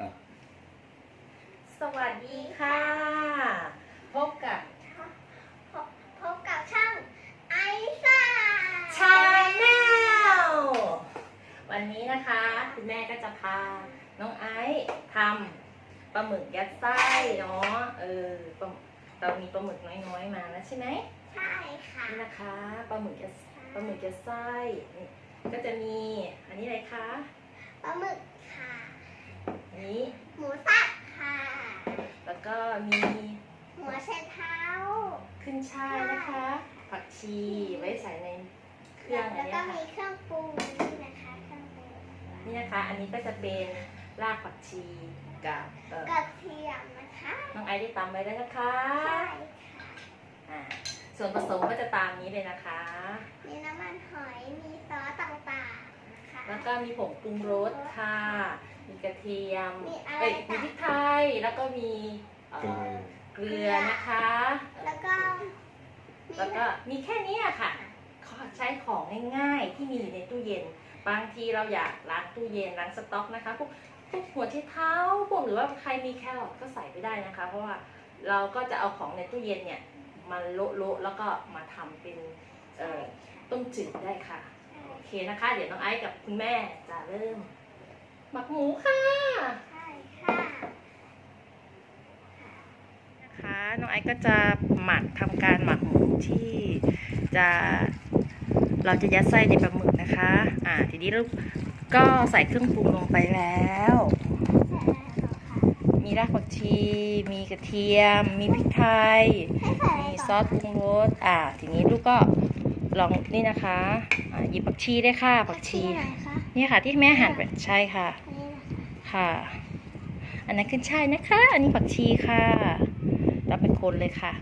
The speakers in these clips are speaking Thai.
อะสวัสดีค่ะ พบกับพบพบกับช่องไอซ่าชาแนลวันนี้นะคะคุณแม่ก็จะพาน้องไอซ์ทำปลาหมึกยัดไส้เนาะเออปลาเรามีปลาหมึกน้อยๆมาแล้วใช่ไหมใช่ค่ะนี่นะคะปลาหมึกยัดปลาหมึกยัดไส้นี่ก็จะมีอันนี้อะไรคะ ปลาหมึกค่ะ อันนี้ หมูสับค่ะ แล้วก็มี หัวไชเท้า ขึ้นช่ายนะคะ ผัก ชีไว้ใส่ในเครื่แล้องวอันก็เนี้ยค่ะมีเครื่องปรุงนี่นะคะเครื่องปรุงนี่นะคะ อันนี้ก็จะเป็นรากผักชีกับเอ่อกระเทียมนะคะน้องไอซ์ได้ตำไว้แล้วนะคะใช่อ่าส่วนผสมก็จะตามนี้เลยนะคะ มีน้ำมันหอยมีซอสต่างๆนะคะแล้วก็มีผงปรุงรสค่ะ มีกระเทียม มีอะไรเอ้ยต่างมีพริกไทย แล้วก็มีเอ่เกลืออเกลือนะคะ แล้วก็มี แล้วก็มีแค่นี้อะค่ะใช้ของง่ายๆที่มีอยู่ในตู้เย็น บางทีเราอยากล้างตู้เย็นล้างสต๊อกนะคะพวกพวกหัวที่เท้าพวกหรือว่าใครมีแครอทก็ใส่ไปได้นะคะ เพราะว่าเราก็จะเอาของในตู้เย็นเนี่ยมาโละๆแล้วก็มาทำเป็นต้มจืดได้ค่ะโอเคนะคะ เดี๋ยวน้องไอซ์กับคุณแม่จะเริ่มหมักหมูค่ะใช่ค่ะ นะคะน้องไอซ์ก็จะหมักทำการหมักหมูที่จะเราจะยัดไส้ในปลาหมึกนะคะ อ่า ทีนี้ลูกก็ใส่เครื่องปรุงลงไปแล้ว มีรากผักชี มีกระเทียม มีพริกไทย มีซอสปรุงรส อ่า ทีนี้ลูกก็ลองนี่นะคะ อ่า หยิบผักชีได้ค่ะ ผักชี นี่ค่ะที่แม่หั่นใช่ค่ะ ค่ะ อันนั้นขึ้นช่ายนะคะ อันนี้ผักชีค่ะ คนเลยค่ะ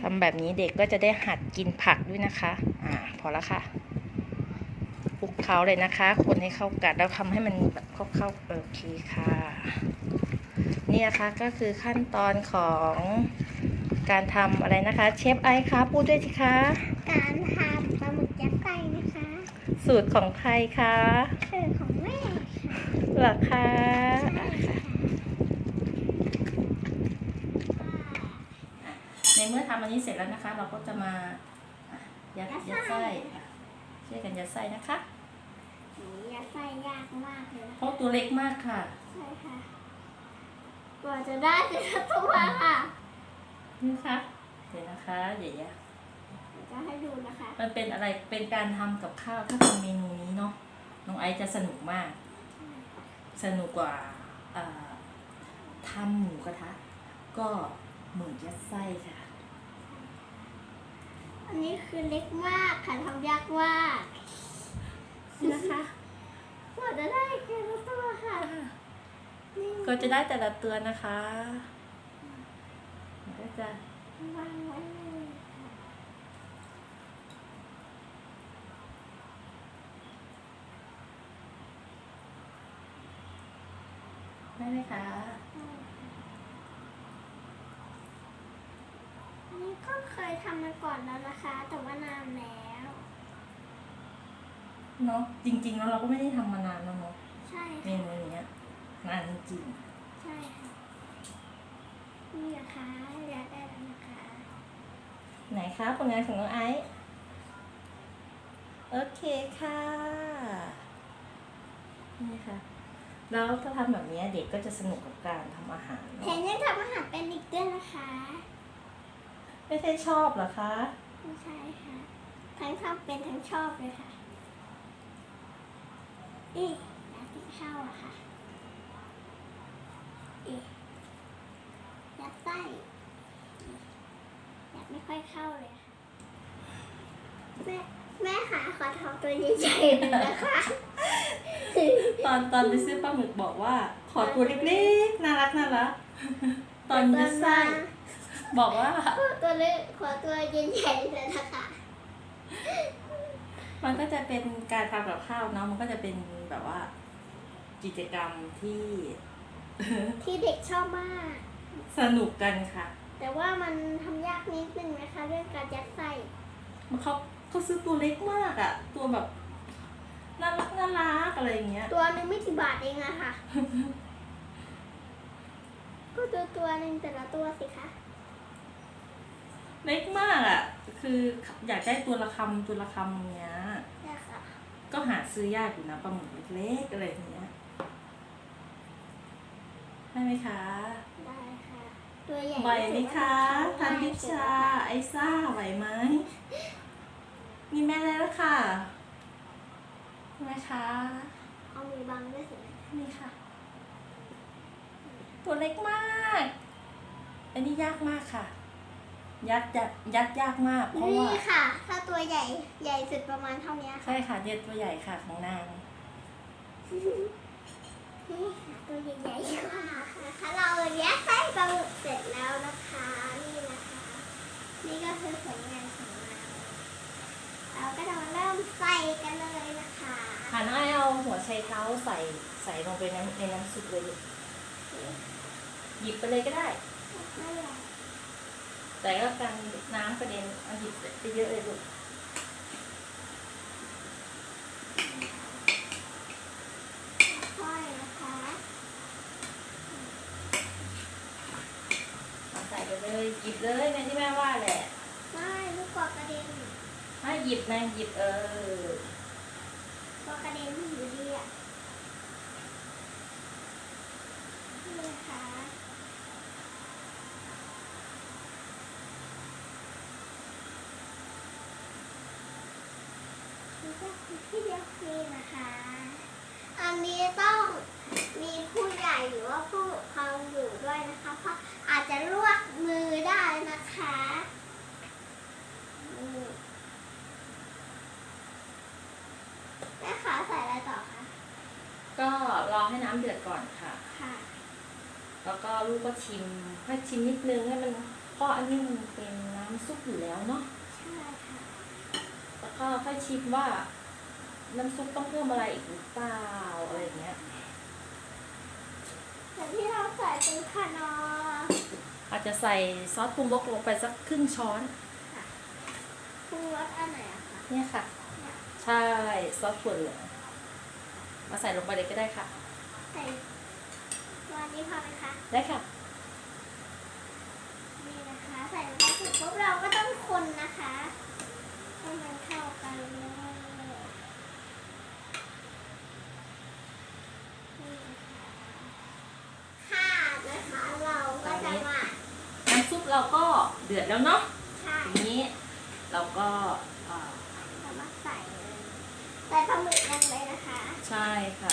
ทำแบบนี้เด็กก็จะได้หัดกินผักด้วยนะคะ อ่า พอแล้วค่ะคลุกเคล้าเลยนะคะ คนให้เข้ากันแล้วทำให้มันแบบเข้าๆโอเคค่ะ นี่นะคะก็คือขั้นตอนของการทำอะไรนะคะ เชฟไอซ์คะพูดด้วยสิคะ การทำปลาหมึกยัดไส้นะคะ สูตรของใครคะชื่อของแม่ค่ะเหรอคะ ใช่ค่ะในเมื่อทำอันนี้เสร็จแล้วนะคะ เราก็จะมาอะยัดยัดไส้ค่ะช่วยกันยัดไส้นะคะหนูยัดไส้ยากมากเลยนะเพราะตัวเล็กมากค่ะใช่ค่ะกว่าจะได้แต่ละตัวค่ะนี่ค่ะเดี๋ยวนะคะเดี๋ยวเดี๋ยวจะให้ดูนะคะ มันเป็นอะไรเป็นการทำกับข้าวถ้าทำเมนูนี้เนาะน้องไอซ์จะสนุกมาก สนุกกว่าเอ่อทำหมูกระทะ ก็หมูยัดไส้ค่ะ อันนี้คือเล็กมากค่ะทำยากมากนะคะกว่าจะได้แต่ละตัวค่ะนี่ก็จะได้แต่ละตัวนะคะก็จะวางไว้เลยค่ะได้ไหมคะ อันนี้ก็เคย ทำมาก่อนแล้วนะคะ แต่ว่านานแล้วเนาะจริงๆแล้วเราก็ไม่ได้ทำมานานแล้วเนาะใช่เมค่ะนูเนี้ยนานจริงใช่ค่ะนี่นะคะอยากได้แล้วนะคะๆไหนคะผลงานของน้องไอซ์โอเคค่ะนี่ค่ะแล้วถ้าทำแบบนี้เด็กก็จะสนุกกับการทำอาหารแถเนาะมยังทำอาหารเป็นอีกด้วยนะคะ ไม่ใช่ชอบเหรอคะ ไม่ใช่ค่ะ ทั้งทำเป็นทั้งชอบเลยค่ะ อีอยากกินข้าวอะค่ะ อียัดไส้อีอยากไม่ค่อยเข้าเลยค่ะ แม่แม่ค่ะขอทำตัวใหญ่ๆหน่อยนะคะ ตอนตอนไปซื้อปลาหมึกบอกว่า ขอตัวเล็กๆ น่ารักน่ารัก ตอนยัดไส้ บอกว่าขอตัวเล็กขอตัวใหญ่ๆเลยนะคะมันก็จะเป็นการทำกับข้าวเนาะมันก็จะเป็นแบบว่า กิจกรรมที่ ที่เด็กชอบมาก สนุกกันค่ะ แต่ว่ามันทำยากนิดนึงนะคะ เรื่องการยัดไส้มันเขาเขาซื้อตัวเล็กมากอะตัวแบบน่ารักน่ารักอะไรอย่างเงี้ย ตัวหนึงไม่กี่บาทเองอะค่ะ ก็ตัวตัวหนึ่งแต่ละตัวสิคะ เล็กมากอะ คืออยากได้ตัวละคำตัวละคำอย่างเงี้ยเนี่ยค่ะก็หาซื้อยากอยู่นะปลาหมึกเล็กๆอะไรอย่างเงี้ยได้ไหมคะได้ค่ะ ตัวใหญ่ไหวไหมคะทันที่พิสุดชา ไอซ่าไหวไหมมีแม่แล้วล่ะค่ะใช่ไหมคะเอามือบังด้วยสินี่ค่ะ ตัวเล็กมาก อันนี้ยากมากค่ะ ยัดยัดยัดยากมาก เพราะนี่ว่าค่ะ ถ้าตัวใหญ่ใหญ่สุดประมาณเท่านี้ค่ะ ใช่ค่ะเนี่ยตัวใหญ่ค่ะของนาง นี่ค่ะตัวใหญ่ๆกว่านะคะเราแยกไส้ปลาหมึกเสร็จแล้วนะคะ นี่นะคะ นี่ก็คือผลงานของเราเราก็จะมาเริ่มใส่กันเลยนะคะค่ะน้องไอเอาหัวไชเท้าใส่ใส่ลงไปในในน้ำซุปเลยลูกหยิบไปเลยก็ได้ ไม่เป็นไร แต่ก็กันน้ำกระเด็นเอาหยิบไปเยอะเลยลูกค่อยนะคะเอาใส่ไปเลยหยิบเลยแม่ที่แม่ว่าแหละ ไม่ลูกกอกระเด็นถ้าหยิบนะหยิบเออกอกระเด็นอยู่ดีอะนี่นะคะนี่ก็คือที่เดียว นี่นะคะ อันนี้ต้องมีผู้ใหญ่หรือว่าผู้ปกครองอยู่ด้วยนะคะ เพราะอาจจะลวกมือได้นะคะนี่แม่ขาใส่อะไรต่อคะ ก็รอให้น้ำเดือดก่อนค่ะ ค่ะ แล้วก็ลูกก็ชิมให้ชิมนิดนึงให้มันเพราะอันนี้มันเป็นน้ำซุปอยู่แล้วเนาะ ใช่ค่ะ แล้วก็ค่อยชิมว่า น้ำซุปต้องเพิ่มอะไรอีกหรือเปล่าอะไรอย่างเงี้ย แต่ที่เราใส่เป็นคานอร์อาจจะใส่ซอสปรุงรสลงไปสักครึ่งช้อนปรุงรสอันไหนอะคะเนี่ยค่ะ ใช่ซอสถั่วเหลืองมาใส่ลงไปเลยก็ได้ค่ะ ใส่วันนี้พอไหมคะได้ค่ะ นี่นะคะ ใส่ลงไปเสร็จปุ๊บเราก็ต้องคนนะคะให้มันเข้ากันเลยนี่นะคะค่ะนะคะเราก็จะมา น้ำซุป เราก็เดือดแล้วเนาะใช่ทีนี้เราก็เอ่อเรามาใส่เลยใส่ปลาหมึกยังเลยนะคะ ใช่ค่ะ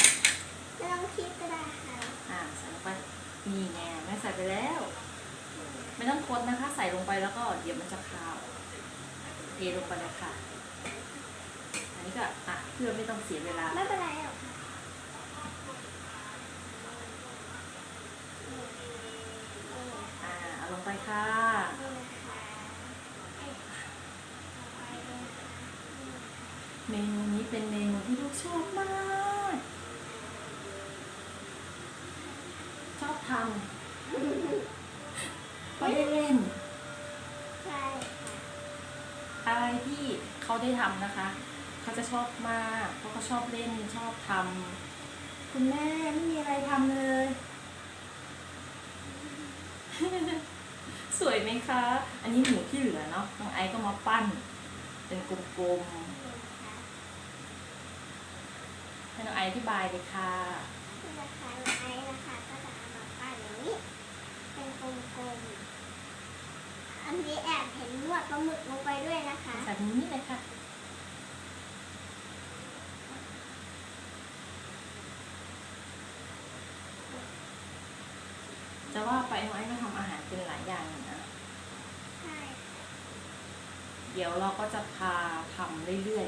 ไม่ต้องคิดก็ได้ค่ะ อ่าใส่ลงไปนี่ไงแม่ใส่ไปแล้ว ไม่ต้องคนนะคะ ใส่ลงไปแล้วก็เดี๋ยวมันจะคาวเทลงไปเลยค่ะ อันนี้ก็อะเพื่อไม่ต้องเสียเวลา ไม่เป็นไรหรอกค่ะ อ่าเอาลงไป ค่ะนี่นะคะเอ้ยเอาไปเลยค่ะ เมนูนี้เป็นเมนูที่ลูกชอบมาก ชอบทำก็ได้เล่น ใช่ค่ะอะไรที่เขาได้ทำนะคะ เขาจะชอบมาก เพราะเขาชอบเล่นชอบทำคุณแม่ไม่มีอะไรทำเลย สวยไหมคะ อันนี้หมูที่เหลือเนาะ น้องไอซ์ก็มาปั้น เป็นกลมๆ ให้น้องไอซ์อธิบายเลยค่ะนี่นะคะไม้นะคะก็จะเอามาปั้นอย่างนี้ เป็นกลมๆ อันนี้แอบเห็นนวดปลาหมึกลงไปด้วยนะคะใส่ตรงนี้เลยค่ะ จะว่าไปน้องไอซ์ก็ทำอาหารเป็นหลายอย่างอยู่นะ ใช่ เดี๋ยวเราก็จะพาทำเรื่อย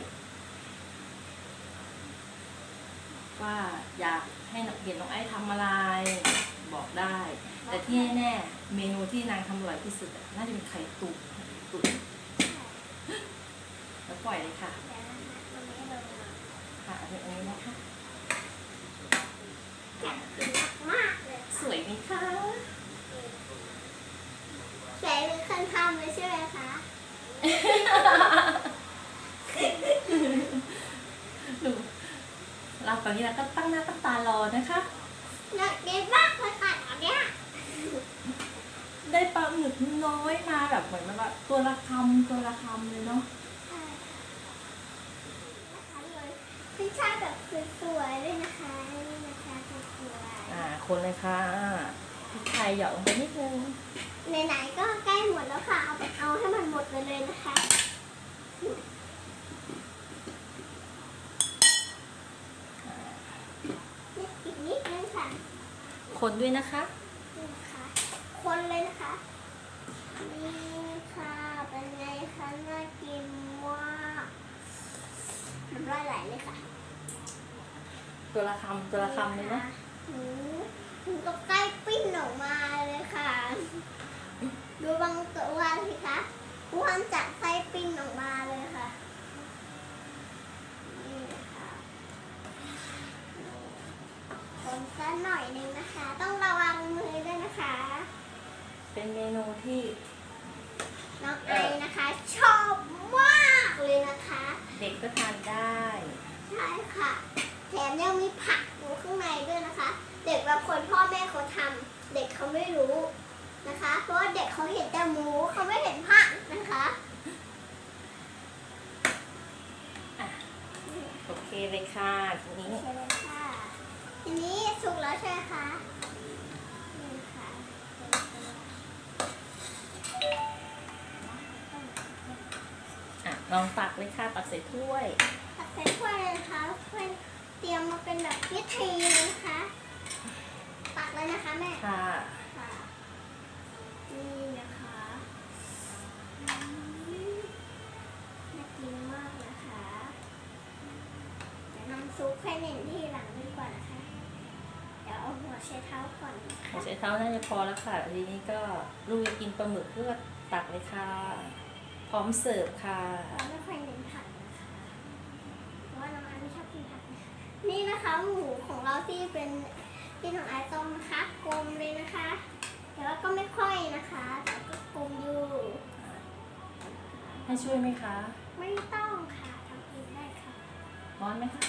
ๆ ว่าอยากให้นักเรียนน้องไอ้ทำอะไรบอกได้ แต่ที่แน่ๆเมนูที่นางทำอร่อยที่สุดน่าจะเป็นไข่ตุ๋นตุ๋น ใช่ แล้วปล่อยเลยค่ะ เดี๋ยวนะคะตรงนี้ลงมา ค่ะอันนี้นะคะ อยากกินมากๆเลย สวยไหมคะ ใส่เป็นคนทำเลยใช่ไหมคะ หนู อนนี้เราก็ตั้งหน้าตั้งตารอนะคะ อยากกินมากเลยค่ะตอนเนี้ย ได้ปลาหมึกน้อยมาแบบเหมือนแบบว่าตัวละคำตัวละคำเลยเนาะใช่นะคะเลยพี่ชายแบบสวยๆด้วยนะคะนี่นะคะสวยอ่า คนเลยค่ะพริกไทยหยอกลงไปนิดนึงๆไหนๆก็ใกล้หมดแล้วค่ะเอาไปเอาให้มันหมดไปเลยนะคะนี่อีกนิดนึงค่ะ คนด้วยนะคะนี่นะคะ คนเลยนะคะ นี่ค่ะเป็นไงคะน่ากินมากน้ำลายไหลเลยค่ะตัวละคำตัวละคำเลยเนาะหนูถึงก็ใกล้ปิ้นออกมาเลยค่ะ ดูบางตัวสิคะอ้วนจากไส้ปิ้นออกมาเลยค่ะนี่นะคะนี่คนสักหน่อยหนึงนะคะ ต้องระวังมือด้วยนะคะ เป็นเมนูที่น้องไอนะคะ ชอบมากเลยนะคะ เด็กก็ทานได้ ใช่ค่ะ แถมยังมีผักอยู่ข้างในด้วยนะคะ เด็กบางคนพ่อแม่เขาทำเด็กเขาไม่รู้นะคะ เพราะว่าเด็กเขาเห็นแต่หมูเขาไม่เห็นผักนะคะโอเคเลยค่ะทีนี้ใช่เลยค่ะทีนี้สุกแล้วใช่ไหมคะ ลองตักเลยค่ะตักใส่ถ้วย ตักใส่ถ้วยเลยนะคะเพื่อนเตรียมมาเป็นแบบพิธีเลยนะคะตักเลยนะคะแม่ค่ะค่ะนี่นะคะอืมน่ากินมากนะคะเดี๋ยวน้ำซุปให้เน้นที่หลังดีกว่านะคะ เดี๋ยวเอาหัวใช้เท้าก่อนนะคะใช้เท้าน่าจะพอแล้วค่ะทีนี้ก็ลูกจะกินปลาหมึกเพื่อตักเลยค่ะ พร้อมเสิร์ฟค่ะ เราไม่ค่อยเน้นผักนะคะเพราะว่าน้องไอซ์ไม่ชอบกินผักนะคะนี่นะคะหมูของเราที่เป็นที่น้องไอซ์ต้มนะคะกลมเลยนะคะ แต่ว่าก็ไม่ค่อยนะคะ แต่ก็กลมอยู่ให้ช่วยไหมคะไม่ต้องค่ะทำเองได้ค่ะร้อนไหมคะ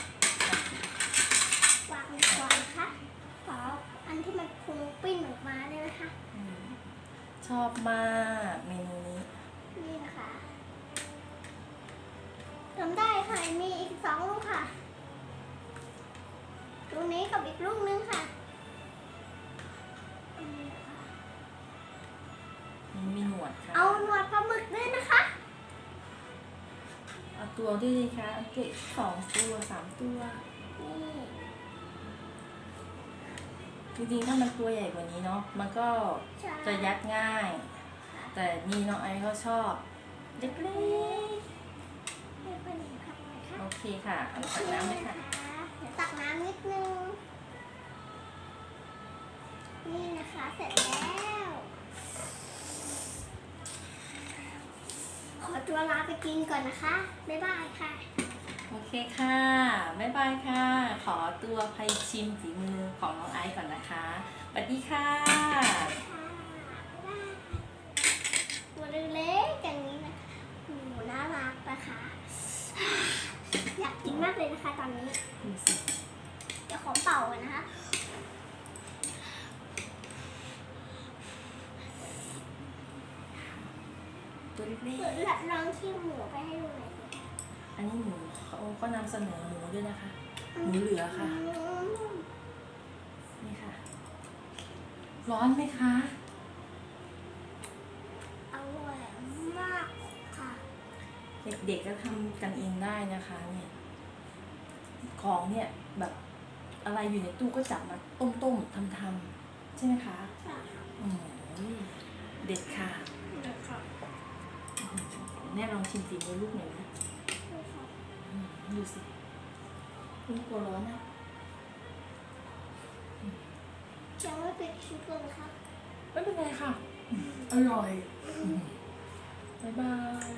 วางก่อนนะคะขออันที่มันพุงปิ้นออกมาเนี่ยนะคะ อืมชอบมากเมนูนี้ นี่นะคะทำได้ค่ะ มีอีกสองลูกค่ะ ลูกนี้กับอีกลูกนึงค่ะอันนี้นะคะมันมีหนวดค่ะ เอาหนวดปลาหมึกด้วยนะคะ เอาตัวด้วยดีคะเอาตัวสองตัวสามตัว นี่จริงๆถ้ามันตัวใหญ่กว่านี้เนาะ มันก็ใช่ จะยัดง่าย แต่นี่น้องไอซ์เขาชอบเล็กให้เพื่อนเห็นผักหน่อยค่ะๆโอเคค่ะเอาตักน้ำเลยค่ะเดี๋ยวตักน้ำนิดนึง นี่นะคะเสร็จแล้ว ขอตัวลาไปกินก่อนนะคะ บ๊ายบายค่ะ โอเคค่ะบ๊ายบายค่ะ ขอตัวไปชิมฝีมือของน้องไอซ์ก่อนนะคะสวัสดีค่ะ ค่ะบ๊ายบายตัว เล็กๆอย่างนี้นะหมูน่ารักนะคะอยากกินมากเลยนะคะตอนนี้ดูสิเดี๋ยวขอเป่าก่อนนะคะตัวเล็กลองชิมหมูไปให้ดูหน่อยสิๆอันนี้หมูเขาก็นำเสนอหมูด้วยนะคะ หมูเหลือค่ะ อืมนี่ค่ะ ร้อนไหมคะ เด็กๆก็ทำกันเองได้นะคะเนี่ย ของเนี่ยแบบอะไรอยู่ในตู้ก็จับมาต้มๆทำๆใช่ไหมคะค่ะอืมเด็ดค่ะเดี๋ยวค่ะแม่ลองชิมฝีมือลูกหน่อยนะอืมดูสิลูกกลัวร้อนนะยังไม่ปิดคลิปเลยค่ะไม่เป็นไรค่ะ อร่อย บ๊ายบาย